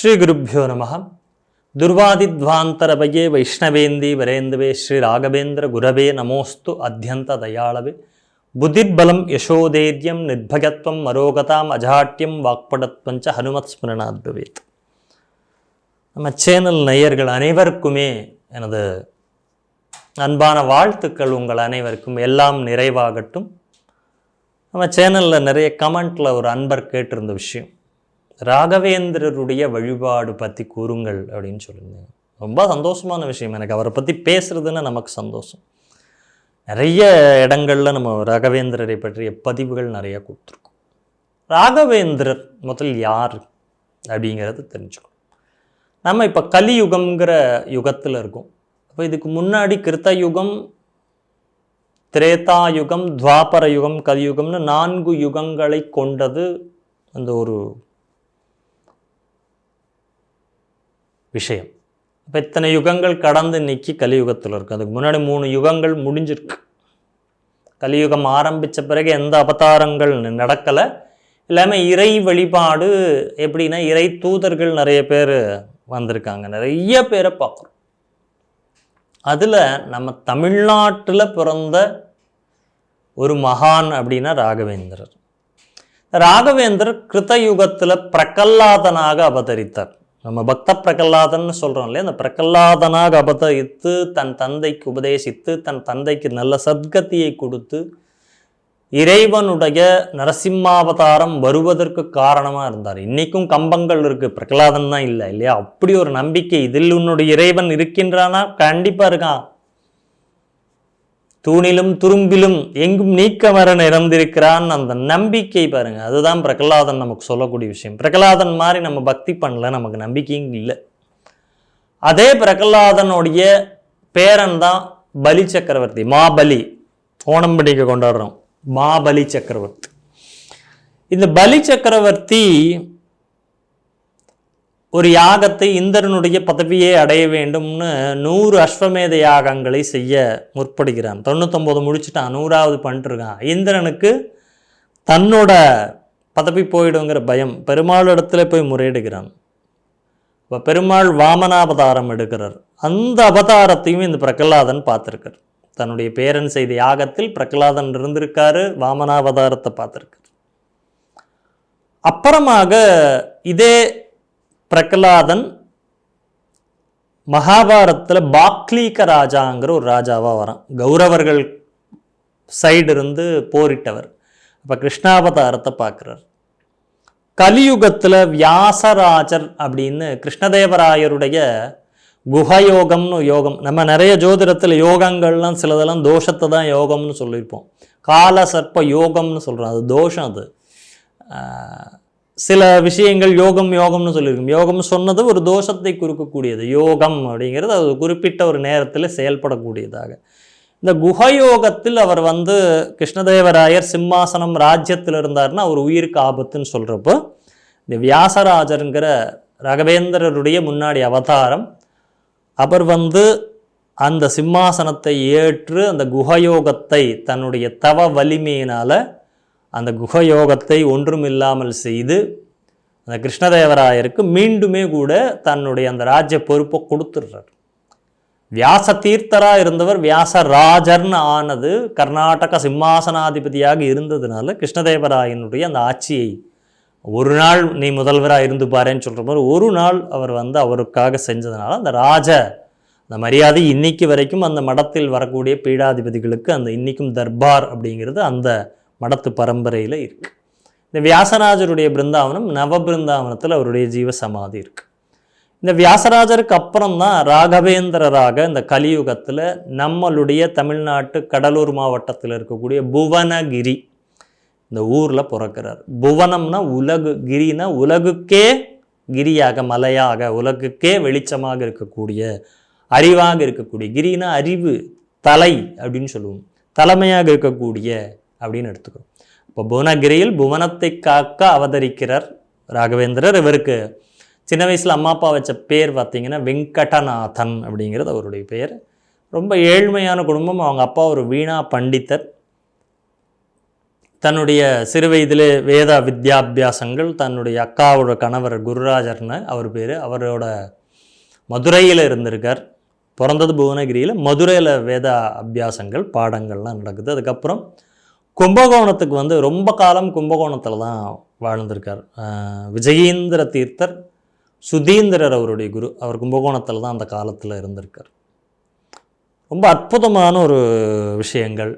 ஸ்ரீகுருப்போ நம. துர்வாதித்வாந்தரபயே வைஷ்ணவேந்தி வரேந்துவே ஸ்ரீ ராகவேந்திர குரவே நமோஸ்து அத்தியந்த தயாளவே புத்திர்பலம் யசோதேரியம் நிர்பகத்வம் மரோகதாம் அஜாட்டியம் வாக்படத்வஞ்ச ஹனுமத் ஸ்மரணாத் பவேத் நம்ம சேனல் நேயர்கள் அனைவருக்குமே எனது அன்பான வாழ்த்துக்கள் உங்கள் அனைவருக்கும் எல்லாம் நிறைவாகட்டும் நம்ம சேனலில் நிறைய கமெண்ட்டில் ஒரு அன்பர் கேட்டிருந்த விஷயம் ராகவேந்திரருடைய வழிபாடு பற்றி கூறுங்கள் அப்படின்னு சொல்லியிருந்தேன். ரொம்ப சந்தோஷமான விஷயம். எனக்கு அவரை பற்றி பேசுகிறதுன்னா நமக்கு சந்தோஷம். நிறைய இடங்களில் நம்ம ராகவேந்திரரை பற்றிய பதிவுகள் நிறைய கொடுத்துருக்கோம். ராகவேந்திரர் முதல் யார் அப்படிங்கிறத தெரிஞ்சுக்கணும். நம்ம இப்போ கலியுகம்ங்கிற யுகத்தில் இருக்கோம். அப்போ இதுக்கு முன்னாடி கிருத்த யுகம் திரேதா யுகம் துவாபர யுகம் கலியுகம்னு நான்கு யுகங்களை கொண்டது அந்த ஒரு விஷயம். இப்போ இத்தனை யுகங்கள் கடந்து நிற்கி கலியுகத்தில் இருக்கு. அதுக்கு முன்னாடி மூணு யுகங்கள் முடிஞ்சிருக்கு. கலியுகம் ஆரம்பித்த பிறகு எந்த அவதாரங்கள் நடக்கலை. எல்லாமே இறை வழிபாடு எப்படின்னா இறை தூதர்கள் நிறைய பேர் வந்திருக்காங்க. நிறைய பேரை பார்க்குறோம். அதில் நம்ம தமிழ்நாட்டில் பிறந்த ஒரு மகான் அப்படின்னா ராகவேந்திரர். ராகவேந்தர் கிருத்தயுகத்தில் பிரகல்லாதனாக அவதரித்தார். நம்ம பக்த பிரகல்லாதன்னு சொல்கிறோம் இல்லையா? அந்த பிரகல்லாதனாக அவதரித்து தன் தந்தைக்கு உபதேசித்து தன் தந்தைக்கு நல்ல சத்கத்தியை கொடுத்து இறைவனுடைய நரசிம்மாவதாரம் வருவதற்கு காரணமாக இருந்தார். இன்றைக்கும் கம்பங்கள் இருக்குது பிரகலாதன் தான் இல்லை இல்லையா? அப்படி ஒரு நம்பிக்கை இதில் உன்னுடைய இறைவன் இருக்கின்றானா? கண்டிப்பாக இருக்கான். தூணிலும் துரும்பிலும் எங்கும் நீக்கமர நிறந்திருக்கிறான் அந்த நம்பிக்கை பாருங்க. அதுதான் பிரகலாதன் நமக்கு சொல்லக்கூடிய விஷயம். பிரகலாதன் மாதிரி நம்ம பக்தி பண்ணல நமக்கு நம்பிக்கையும் இல்லை. அதே பிரகலாதனுடைய பேரன் தான் பலி சக்கரவர்த்தி மாபலி. ஓணம் பண்டிகை கொண்டாடுறோம். மாபலி சக்கரவர்த்தி. இந்த பலி சக்கரவர்த்தி ஒரு யாகத்தை இந்திரனுடைய பதவியை அடைய வேண்டும்னு நூறு அஸ்வமேத யாகங்களை செய்ய முற்படுகிறான். தொண்ணூத்தொம்பது முடிச்சுட்டான் நூறாவது பண்ணிட்டுருக்கான். இந்திரனுக்கு தன்னோட பதவி போயிடுங்கிற பயம் பெருமாள் இடத்துல போய் முறையிடுகிறான். இப்போ பெருமாள் வாமனாவதாரம் எடுக்கிறார். அந்த அவதாரத்தையும் இந்த பிரகலாதன் பார்த்துருக்கார். தன்னுடைய பேரன் செய்த யாகத்தில் பிரகலாதன் இருந்திருக்காரு வாமனாவதாரத்தை பார்த்துருக்கார். அப்புறமாக இதே பிரகலாதன் மகாபாரத்தில் பாக்லீக ராஜாங்கிற ஒரு ராஜாவாக வரான். கௌரவர்கள் சைடு இருந்து போரிட்டவர். அப்போ கிருஷ்ணாவதாரத்தை பார்க்குறார். கலியுகத்தில் வியாசராஜர் அப்படின்னு கிருஷ்ணதேவராயருடைய குஹயோகம்னு யோகம். நம்ம நிறைய ஜோதிடத்தில் யோகங்கள்லாம் சிலதெல்லாம் தோஷத்தை தான் யோகம்னு சொல்லியிருப்போம். கால சர்ப்ப யோகம்னு சொல்கிறோம் அது தோஷம் அது. சில விஷயங்கள் யோகம் யோகம்னு சொல்லியிருக்கும். யோகம் சொன்னது ஒரு தோஷத்தை குறிக்கக்கூடியது. யோகம் அப்படிங்கிறது அது குறிப்பிட்ட ஒரு நேரத்தில் செயல்படக்கூடியதாக. இந்த குஹயோகத்தில் அவர் வந்து கிருஷ்ணதேவராயர் சிம்மாசனம் ராஜ்யத்தில் இருந்தார்னா அவர் உயிருக்கு ஆபத்துன்னு சொல்கிறப்போ இந்த வியாசராஜருங்கிற ரகவேந்திரருடைய முன்னாடி அவதாரம் அவர் வந்து அந்த சிம்மாசனத்தை ஏற்று அந்த குஹயோகத்தை தன்னுடைய தவ வலிமையினால் அந்த குகயோகத்தை ஒன்றுமில்லாமல் செய்து அந்த கிருஷ்ணதேவராயருக்கு மீண்டுமே கூட தன்னுடைய அந்த ராஜ்ய பொறுப்பை கொடுத்துடுறார். வியாச தீர்த்தராக இருந்தவர் வியாசராஜர்னு ஆனது கர்நாடக சிம்மாசனாதிபதியாக இருந்ததுனால கிருஷ்ணதேவராயனுடைய அந்த ஆட்சியை ஒரு நாள் நீ முதல்வராக இருந்து பாருன்னு சொல்கிற மாதிரி ஒரு நாள் அவர் வந்து அவருக்காக செஞ்சதுனால அந்த ராஜ அந்த மரியாதை இன்னைக்கு வரைக்கும் அந்த மடத்தில் வரக்கூடிய பீடாதிபதிகளுக்கு அந்த இன்னைக்கும் தர்பார் அப்படிங்கிறது அந்த மடத்து பரம்பரையில் இருக்குது இந்த வியாசராஜருடைய பிருந்தாவனம் நவ பிருந்தாவனத்தில் அவருடைய ஜீவ சமாதி இருக்குது இந்த வியாசராஜருக்கு அப்புறம் தான் ராகவேந்திரராக இந்த கலியுகத்தில் நம்மளுடைய தமிழ்நாட்டு கடலூர் மாவட்டத்தில் இருக்கக்கூடிய புவனகிரி இந்த ஊரில் பிறக்கிறார். புவனம்னா உலகு கிரினா உலகுக்கே கிரியாக மலையாக உலகுக்கே வெளிச்சமாக இருக்கக்கூடிய அறிவாக இருக்கக்கூடிய கிரினா அறிவு தலை அப்படின்னு சொல்லுவோம். தலைமையாக இருக்கக்கூடிய அப்படின்னு எடுத்துக்கிறோம் இப்போ புவனகிரியில் புவனத்தை காக்க அவதரிக்கிறார் ராகவேந்திரர். இவருக்கு சின்ன வயசில் அம்மா அப்பா வச்ச பேர் பார்த்தீங்கன்னா வெங்கடநாதன் அப்படிங்கிறது அவருடைய பேர். ரொம்ப ஏழ்மையான குடும்பம். அவங்க அப்பா ஒரு வீணா பண்டித்தர் தன்னுடைய சிறு வயதிலே வேத வித்யாபியாசங்கள் தன்னுடைய அக்காவோட கணவர் குருராஜர்னு அவர் பேர். அவரோட மதுரையில் இருந்திருக்கார். பிறந்தது புவனகிரியில் மதுரையில் வேத அபியாசங்கள் பாடங்கள்லாம் நடக்குது. அதுக்கப்புறம் கும்பகோணத்துக்கு வந்து ரொம்ப காலம் கும்பகோணத்தில் தான் வாழ்ந்திருக்கார் விஜயேந்திர தீர்த்தர் சுதீந்திரர் அவருடைய குரு அவர் கும்பகோணத்தில் தான் அந்த காலத்தில் இருந்திருக்கார். ரொம்ப அற்புதமான ஒரு விஷயங்கள்.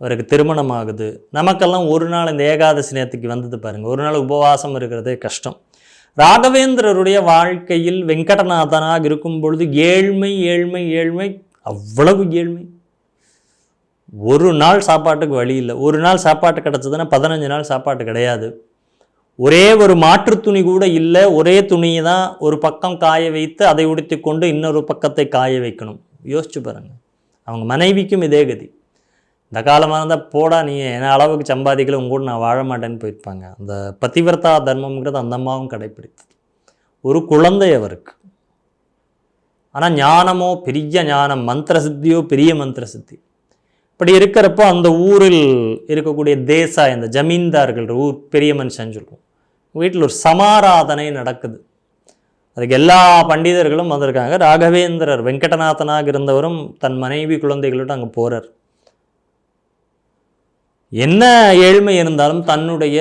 அவருக்கு திருமணம் ஆகுது நமக்கெல்லாம் ஒரு நாள் இந்த ஏகாதசி நேரத்துக்கு வந்தது பாருங்கள் ஒரு நாள் உபவாசம் இருக்கிறதே கஷ்டம். ராகவேந்திரருடைய வாழ்க்கையில் வெங்கடநாதனாக இருக்கும் பொழுது ஏழ்மை ஏழ்மை ஏழ்மை அவ்வளவு ஏழ்மை. ஒரு நாள் சாப்பாட்டுக்கு வழி இல்லை. ஒரு நாள் சாப்பாட்டு கிடச்சதுன்னா பதினஞ்சு நாள் சாப்பாட்டு கிடையாது. ஒரே ஒரு மாற்று துணி கூட இல்லை. ஒரே துணியை தான் ஒரு பக்கம் காய வைத்து அதை உடுத்தி கொண்டு இன்னொரு பக்கத்தை காய வைக்கணும். யோசிச்சு பாருங்கள் அவங்க மனைவிக்கும் இதே கதி. இந்த காலமாக இருந்தால் போடா நீ. என்ன அளவுக்கு சம்பாதிக்கல உங்க கூட நான் வாழ மாட்டேன்னு போயிருப்பாங்க. அந்த பதிவிரதா தர்மம்ங்கிறது அந்த அம்மாவும் கடைப்பிடித்து ஒரு குழந்தை அவருக்கு. ஆனால் ஞானமோ பெரிய ஞானம் மந்திர சித்தியோ பெரிய மந்திர சித்தி. இப்படி இருக்கிறப்போ அந்த ஊரில் இருக்கக்கூடிய தேசாய் அந்த ஜமீன்தார்கள் ஊர் பெரிய மனுஷன் சொல்லுவோம். வீட்டில் ஒரு சமாராதனை நடக்குது. அதுக்கு எல்லா பண்டிதர்களும் வந்திருக்காங்க. ராகவேந்திரர் வெங்கடநாதனாக இருந்தவரும் தன் மனைவி குழந்தைகளோடு அங்கே போகிறார் என்ன ஏழ்மை இருந்தாலும் தன்னுடைய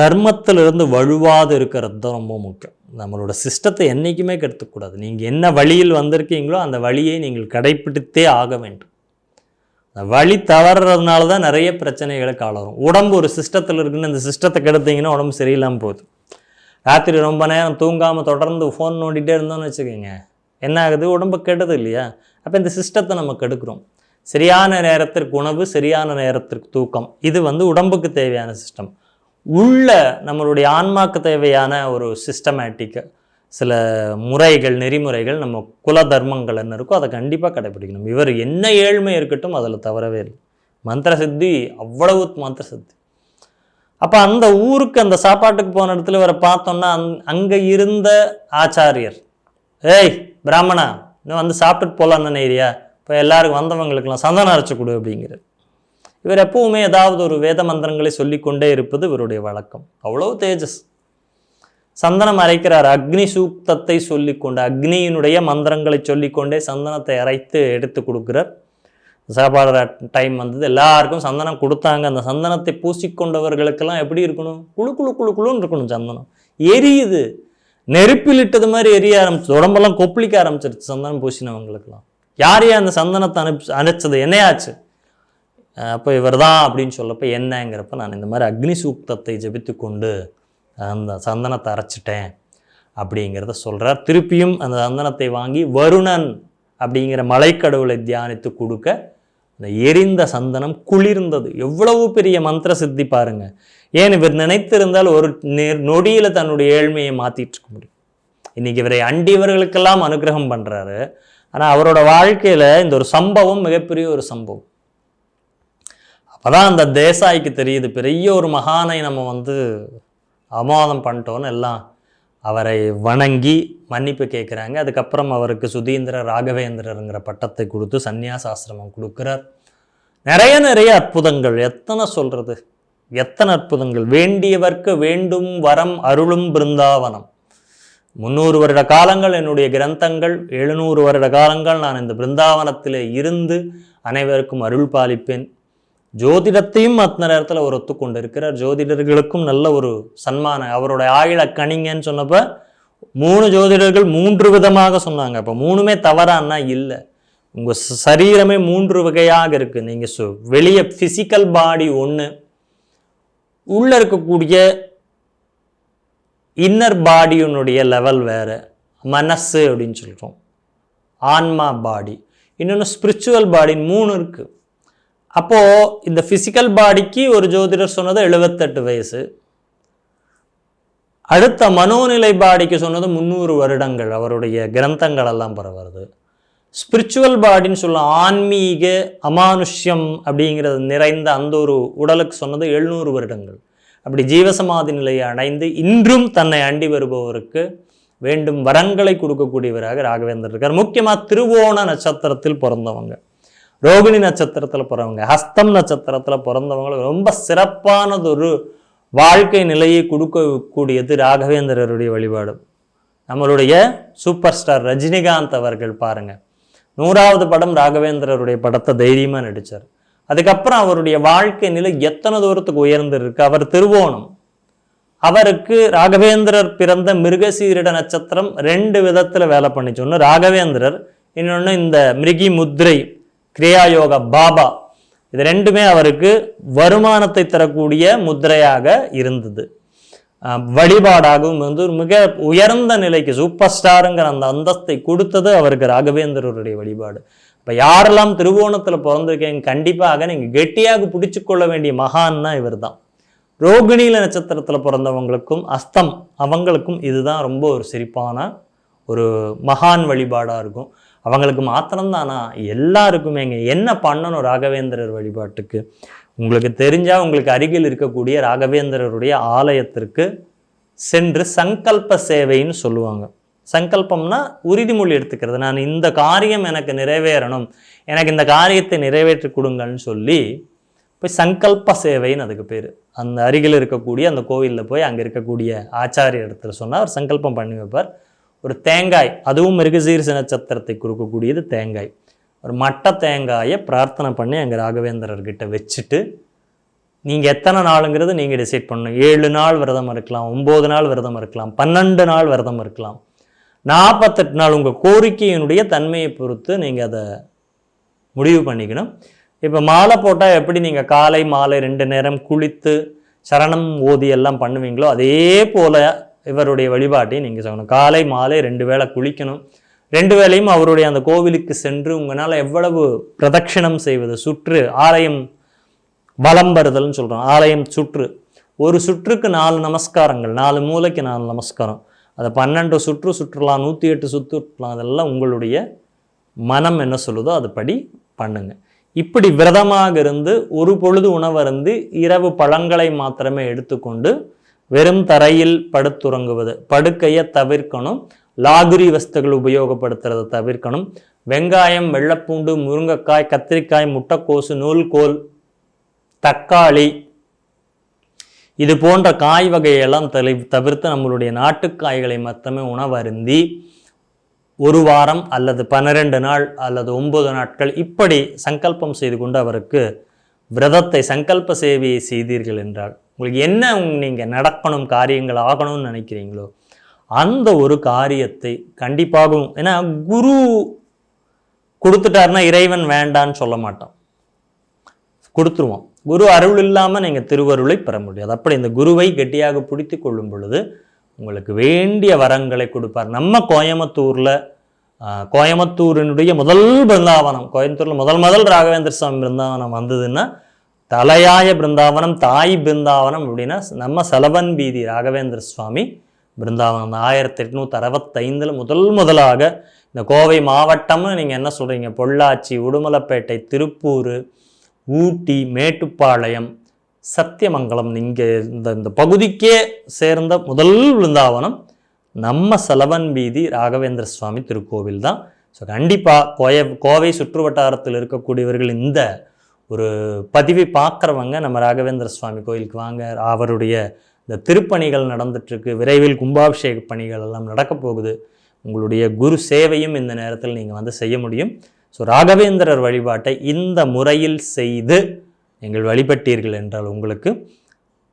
தர்மத்திலிருந்து வழுவாது இருக்கிறது தான் ரொம்ப முக்கியம். நம்மளோட சிஸ்டத்தை என்றைக்குமே கெடுத்துக்கூடாது. நீங்கள் என்ன வழியில் வந்திருக்கீங்களோ அந்த வழியை நீங்கள் கடைப்பிடித்தே ஆக வேண்டும். வழி தவறுறதுனால தான் நிறைய பிரச்சனைகளுக்கு ஆளாகும் உடம்பு ஒரு சிஸ்டத்தில் இருக்குன்னு இந்த சிஸ்டத்தை கெடுத்தீங்கன்னா உடம்பு சரியில்லாமல் போகுது. ராத்திரி ரொம்ப நேரம் தூங்காமல் தொடர்ந்து ஃபோன் நோண்டிகிட்டே இருந்தோம்னு வச்சுக்கோங்க. என்ன ஆகுது? உடம்பு கெடுது இல்லையா? அப்போ இந்த சிஸ்டத்தை நம்ம கெடுக்கிறோம். சரியான நேரத்திற்கு உணவு சரியான நேரத்திற்கு தூக்கம். இது வந்து உடம்புக்கு தேவையான சிஸ்டம் உள்ள நம்மளுடைய ஆன்மாக்கு தேவையான ஒரு சிஸ்டமேட்டிக்கை சில முறைகள் நெறிமுறைகள் நம்ம குல தர்மங்கள் என்ன இருக்கோ அதை கண்டிப்பாக கடைபிடிக்கணும் இவர் என்ன ஏழ்மை இருக்கட்டும் அதில் தவறவே இல்லை. மந்திர சித்தி அவ்வளவு மந்திர சித்தி. அப்போ அந்த ஊருக்கு அந்த சாப்பாட்டுக்கு போன இடத்துல இவரை பார்த்தோன்னா அங் அங்கே இருந்த ஆச்சாரியர் ஏய் பிராமணா இன்னும் வந்து சாப்பிட்டுட்டு போகலான்னு நினைக்கிறியா இப்போ எல்லாருக்கும் வந்தவங்களுக்கெல்லாம் சந்தனம் அரைச்சி கொடு அப்படிங்கிறார். இவர் எப்பவுமே ஏதாவது ஒரு வேத மந்திரங்களை சொல்லிக்கொண்டே இருப்பது இவருடைய வழக்கம். அவ்வளோ தேஜஸ். சந்தனம் அரைக்கிறார். அக்னி சூக்தத்தை சொல்லிக்கொண்டு அக்னியினுடைய மந்திரங்களை சொல்லிக்கொண்டே சந்தனத்தை அரைத்து எடுத்து கொடுக்குறார். சாப்பாடு டைம் வந்தது. எல்லாருக்கும் சந்தனம் கொடுத்தாங்க. அந்த சந்தனத்தை பூசிக்கொண்டவர்களுக்கெல்லாம் எப்படி இருக்கணும்? குளு குளு குளு குளுன்னு இருக்கணும் சந்தனம். எரியுது. நெருப்பில் இட்டது மாதிரி எரிய ஆரம்பிச்சு உடம்பெல்லாம் கொப்பளிக்க ஆரம்பிச்சிருச்சு சந்தனம் பூசினவங்களுக்கெல்லாம். யார் யார் அந்த சந்தனத்தை அனுப்பி அனுப்பிச்சது என்னையாச்சு? அப்போ இவர் தான் அப்படின்னு சொல்லப்போ என்னங்கிறப்ப நான் இந்த மாதிரி அக்னி சூக்தத்தை ஜபித்து கொண்டு அந்த சந்தனத்தை அரைச்சிட்டேன் அப்படிங்கிறத சொல்கிறார் திருப்பியும் அந்த சந்தனத்தை வாங்கி வருணன் அப்படிங்கிற மலைக்கடவுளை தியானித்து கொடுக்க அந்த எரிந்த சந்தனம் குளிர்ந்தது. எவ்வளவு பெரிய மந்திர சித்தி பாருங்க. ஏன் இவர் நினைத்திருந்தால் ஒரு நேர் நொடியில் தன்னுடைய ஏழ்மையை மாற்றிட்டு இருக்க முடியும். இன்றைக்கி இவரை அண்டியவர்களுக்கெல்லாம் அனுகிரகம் பண்ணுறாரு ஆனால் அவரோட வாழ்க்கையில் இந்த ஒரு சம்பவம் மிகப்பெரிய ஒரு சம்பவம். அப்போ தான் அந்த தேசாய்க்கு தெரியுது. பெரிய ஒரு மகானை நம்ம வந்து அவமானம் பண்ணிட்டோன்னு எல்லாம் அவரை வணங்கி மன்னிப்பு கேட்குறாங்க. அதுக்கப்புறம் அவருக்கு சுதீந்திர ராகவேந்திரருங்கிற பட்டத்தை கொடுத்து சந்நியாசாசிரமம் கொடுக்குறார். நிறைய நிறைய அற்புதங்கள். எத்தனை சொல்கிறது எத்தனை அற்புதங்கள்? வேண்டியவர்க்கு வேண்டும் வரம் அருளும் பிருந்தாவனம். முந்நூறு வருட காலங்கள் என்னுடைய கிரந்தங்கள். எழுநூறு வருட காலங்கள் நான் இந்த பிருந்தாவனத்தில் இருந்து அனைவருக்கும் அருள் பாலிப்பேன். ஜோதிடத்தையும் அத்தனை நேரத்தில் அவர் ஒத்துக்கொண்டு இருக்கிறார் ஜோதிடர்களுக்கும் நல்ல ஒரு சன்மானம். அவரோட ஆயுள கணிங்கன்னு சொன்னப்போ மூணு ஜோதிடர்கள் மூன்று விதமாக சொன்னாங்க. அப்போ மூணுமே தவறான்னா இல்லை. உங்கள் சரீரமே மூன்று வகையாக இருக்குது நீங்கள் சொ வெளியே ஃபிசிக்கல் பாடி ஒன்று உள்ளே இருக்கக்கூடிய இன்னர் பாடியினுடைய லெவல் வேறு. மனசு அப்படின்னு சொல்கிறோம் ஆன்மா பாடி இன்னொன்று ஸ்பிரிச்சுவல் பாடின்னு மூணு இருக்குது அப்போது இந்த ஃபிசிக்கல் பாடிக்கு ஒரு ஜோதிடர் சொன்னது எழுபத்தெட்டு வயசு. அடுத்த மனோநிலை பாடிக்கு சொன்னது முந்நூறு வருடங்கள். அவருடைய கிரந்தங்கள் எல்லாம் பரவுறது. ஸ்பிரிச்சுவல் பாடின்னு சொல்ல ஆன்மீக அமானுஷ்யம் அப்படிங்கிறது நிறைந்த அந்த ஒரு உடலுக்கு சொன்னது எழுநூறு வருடங்கள். அப்படி ஜீவசமாதி நிலையை அடைந்து இன்றும் தன்னை அண்டி வருபவருக்கு வேண்டும் வரங்களை கொடுக்கக்கூடியவராக ராகவேந்தர் இருக்கார். முக்கியமாக திருவோண நட்சத்திரத்தில் பிறந்தவங்க. ரோகிணி நட்சத்திரத்தில் பிறவங்க ஹஸ்தம் நட்சத்திரத்தில் பிறந்தவங்களுக்கு ரொம்ப சிறப்பானதொரு வாழ்க்கை நிலையை கொடுக்கக்கூடியது ராகவேந்திரருடைய வழிபாடு. நம்மளுடைய சூப்பர் ஸ்டார் ரஜினிகாந்த் அவர்கள் பாருங்கள் நூறாவது படம் ராகவேந்திரருடைய படத்தை தைரியமாக நடித்தார் அதுக்கப்புறம் அவருடைய வாழ்க்கை நிலை எத்தனை தூரத்துக்கு உயர்ந்திருக்கு? அவர் திருவோணம். அவருக்கு ராகவேந்திரர் பிறந்த மிருகசீரிட நட்சத்திரம் ரெண்டு விதத்தில் வேலை பண்ணிச்சு. ஒன்று ராகவேந்திரர் இன்னொன்று இந்த மிருகி முத்ரை கிரியாயோக பாபா. இது ரெண்டுமே அவருக்கு வருமானத்தை தரக்கூடிய முத்திரையாக இருந்தது. வழிபாடாகவும் வந்து ஒரு மிக உயர்ந்த நிலைக்கு சூப்பர் ஸ்டாருங்கிற அந்த அந்தஸ்தை கொடுத்தது அவருக்கு ராகவேந்திரருடைய வழிபாடு. இப்போ யாரெல்லாம் திருவோணத்தில் பிறந்திருக்கீங்க கண்டிப்பாக நீங்கள் கெட்டியாக பிடிச்சு கொள்ள வேண்டிய மகான்னா இவர் தான் ரோகிணியில நட்சத்திரத்தில் பிறந்தவங்களுக்கும் அஸ்தம் அவங்களுக்கும் இதுதான் ரொம்ப ஒரு சிரிப்பான ஒரு மகான் வழிபாடாக இருக்கும். அவங்களுக்கு மாத்திரம்தானா? எல்லாருக்குமேங்க. என்ன பண்ணணும் ராகவேந்திரர் வழிபாட்டுக்கு? உங்களுக்கு தெரிஞ்சால் உங்களுக்கு அருகில் இருக்கக்கூடிய ராகவேந்திரருடைய ஆலயத்திற்கு சென்று சங்கல்ப சேவைன்னு சொல்லுவாங்க. சங்கல்பம்னா உறுதிமொழி எடுத்துக்கிறது. நான் இந்த காரியம் எனக்கு நிறைவேறணும். எனக்கு இந்த காரியத்தை நிறைவேற்றி கொடுங்கன்னு சொல்லி போய் சங்கல்ப சேவைன்னு அதுக்கு பேர். அந்த அருகில் இருக்கக்கூடிய அந்த கோவிலில் போய் அங்கே இருக்கக்கூடிய ஆச்சாரிய இடத்துல சொன்னால் அவர் சங்கல்பம் பண்ணி வைப்பார். ஒரு தேங்காய் அதுவும் மிருகசீரிச நட்சத்திரத்தை கொடுக்கக்கூடியது தேங்காய். ஒரு மட்டை தேங்காயை பிரார்த்தனை பண்ணி அங்கே ராகவேந்திரர்கிட்ட வச்சுட்டு நீங்கள் எத்தனை நாளுங்கிறது நீங்கள் டிசைட் பண்ணணும். ஏழு நாள் விரதம் இருக்கலாம் ஒம்பது நாள் விரதம் இருக்கலாம் பன்னெண்டு நாள் விரதம் இருக்கலாம். நாற்பத்தெட்டு நாள் உங்கள் கோரிக்கையினுடைய தன்மையை பொறுத்து நீங்கள் அதை முடிவு பண்ணிக்கணும். இப்போ மாலை போட்டால் எப்படி நீங்கள் காலை மாலை ரெண்டு நேரம் குளித்து சரணம் ஓதி எல்லாம் பண்ணுவீங்களோ அதே போல் இவருடைய வழிபாட்டையும் நீங்கள் சொல்லணும் காலை மாலை ரெண்டு வேளை குளிக்கணும். ரெண்டு வேளையும் அவருடைய அந்த கோவிலுக்கு சென்று உங்களால் எவ்வளவு பிரதட்சிணம் செய்வது? சுற்று ஆலயம் வலம் வருதல்னு சொல்கிறோம் ஆலயம் சுற்று. ஒரு சுற்றுக்கு நாலு நமஸ்காரங்கள் நாலு மூலைக்கு நாலு நமஸ்காரம். அதை பன்னெண்டு சுற்று சுற்றுலாம் நூற்றி எட்டு சுற்றுலாம் அதெல்லாம் உங்களுடைய மனம் என்ன சொல்லுதோ அதுபடி பண்ணுங்க. இப்படி விரதமாக இருந்து ஒரு பொழுது உணவருந்து இரவு பழங்களை மாத்திரமே எடுத்துக்கொண்டு வெறும் தரையில் படுத்துறங்குவது. படுக்கையை தவிர்க்கணும். லாகுரி வஸ்துகள் உபயோகப்படுத்துறதை தவிர்க்கணும். வெங்காயம் வெள்ளைப்பூண்டு முருங்கைக்காய் கத்திரிக்காய் முட்டைக்கோசு நூல்கோல் தக்காளி இது போன்ற காய் வகையெல்லாம் தலை தவிர்த்து நம்மளுடைய நாட்டுக்காய்களை மட்டுமே உணவருந்தி ஒரு வாரம் அல்லது பன்னிரெண்டு நாள் அல்லது ஒன்பது நாட்கள் இப்படி சங்கல்பம் செய்து கொண்டு அவருக்கு விரதத்தை சங்கல்ப சேவையை செய்தீர்கள் என்றால் உங்களுக்கு என்ன நீங்கள் நடக்கணும் காரியங்கள் ஆகணும்னு நினைக்கிறீங்களோ அந்த ஒரு காரியத்தை கண்டிப்பாகவும் ஏன்னா குரு கொடுத்துட்டாருன்னா இறைவன் வேண்டான்னு சொல்ல மாட்டான். கொடுத்துருவோம் குரு அருள் இல்லாமல் நீங்கள் திருவருளை பெற முடியாது. அப்படி இந்த குருவை கெட்டியாக பிடித்து கொள்ளும் பொழுது உங்களுக்கு வேண்டிய வரங்களை கொடுப்பார். நம்ம கோயம்புத்தூரில் கோயம்புத்தூரினுடைய முதல் பிருந்தாவனம் கோயம்புத்தூரில் முதல் முதல் ராகவேந்திர சுவாமி பிருந்தாவனம் வந்ததுன்னா தலையாய பிருந்தாவனம் தாய் பிருந்தாவனம் அப்படின்னா நம்ம சலவன் வீதி ராகவேந்திர சுவாமி பிருந்தாவனம். ஆயிரத்தி எட்நூற்றி அறுபத்தைந்தில் முதல் முதலாக இந்த கோவை மாவட்டம்னு நீங்கள் என்ன சொல்கிறீங்க பொள்ளாச்சி உடுமலைப்பேட்டை திருப்பூர் ஊட்டி மேட்டுப்பாளையம் சத்தியமங்கலம் இங்கே இந்த இந்த பகுதிக்கே சேர்ந்த முதல் விருந்தாவனம் நம்ம செலவன் வீதி ராகவேந்திர சுவாமி திருக்கோவில் தான் ஸோ கண்டிப்பாக கோய கோவை சுற்று வட்டாரத்தில் இருக்கக்கூடியவர்கள் இந்த ஒரு பதிவை பார்க்குறவங்க நம்ம ராகவேந்திர சுவாமி கோயிலுக்கு வாங்க. அவருடைய இந்த திருப்பணிகள் நடந்துட்டுருக்கு. விரைவில் கும்பாபிஷேக பணிகள் எல்லாம் நடக்கப் போகுது. உங்களுடைய குரு சேவையும் இந்த நேரத்தில் நீங்கள் வந்து செய்ய முடியும். ஸோ ராகவேந்திரர் வழிபாட்டை இந்த முறையில் செய்து நீங்கள் வழிபட்டீர்கள் என்றால் உங்களுக்கு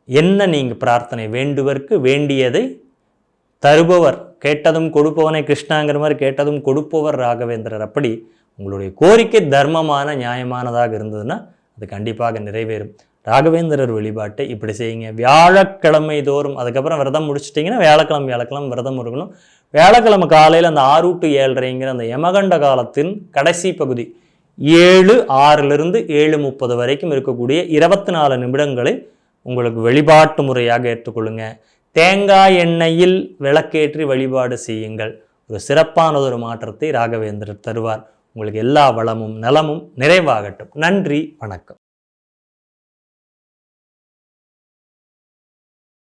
என்ன நீங்கள் பிரார்த்தனை வேண்டுவர்க்கு வேண்டியதை தருபவர் கேட்டதும் கொடுப்பவனை கிருஷ்ணாங்கிற மாதிரி கேட்டதும் கொடுப்பவர் ராகவேந்திரர். அப்படி உங்களுடைய கோரிக்கை தர்மமான நியாயமானதாக இருந்ததுன்னா அது கண்டிப்பாக நிறைவேறும். ராகவேந்திரர் வழிபாட்டை இப்படி செய்யுங்க. வியாழக்கிழமை தோறும் அதுக்கப்புறம் விரதம் முடிச்சிட்டிங்கன்னா வியாழக்கிழமை வியாழக்கிழமை விரதம் இருக்கணும். வியாழக்கிழமை காலையில் அந்த ஆறு டு ஏழரைங்கிற அந்த யமகண்ட காலத்தின் கடைசி பகுதி ஏழு ஆறிலிருந்து ஏழு முப்பது வரைக்கும் இருக்கக்கூடிய இருபத்தி நாலு நிமிடங்களை உங்களுக்கு வழிபாட்டு முறையாக ஏற்றுக்கொள்ளுங்க. தேங்காய் எண்ணெயில் விளக்கேற்றி வழிபாடு செய்யுங்கள். ஒரு சிறப்பானதொரு மாற்றத்தை ராகவேந்திரர் தருவார். உங்களுக்கு எல்லா வளமும் நலமும் நிறைவாகட்டும். நன்றி வணக்கம்.